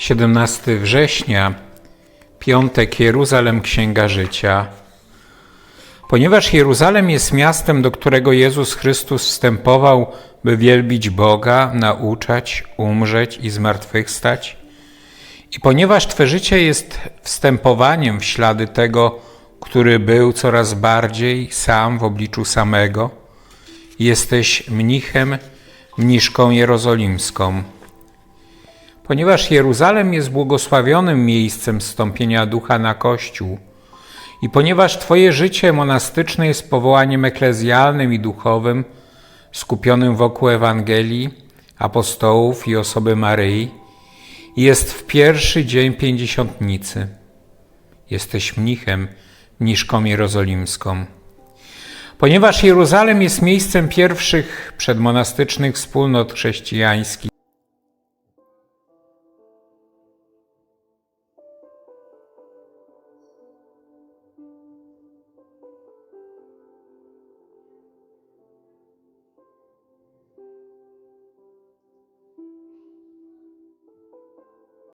17 września, piątek Jeruzalem Księga Życia. Ponieważ Jeruzalem jest miastem, do którego Jezus Chrystus wstępował, by wielbić Boga, nauczać, umrzeć i zmartwychwstać, i ponieważ Twe życie jest wstępowaniem w ślady tego, który był coraz bardziej sam w obliczu samego, jesteś mnichem, mniszką jerozolimską. Ponieważ Jeruzalem jest błogosławionym miejscem wstąpienia ducha na Kościół i ponieważ Twoje życie monastyczne jest powołaniem eklezjalnym i duchowym, skupionym wokół Ewangelii, apostołów i osoby Maryi, jest w pierwszy dzień pięćdziesiątnicy. Jesteś mnichem, mniszką jerozolimską. Ponieważ Jeruzalem jest miejscem pierwszych przedmonastycznych wspólnot chrześcijańskich,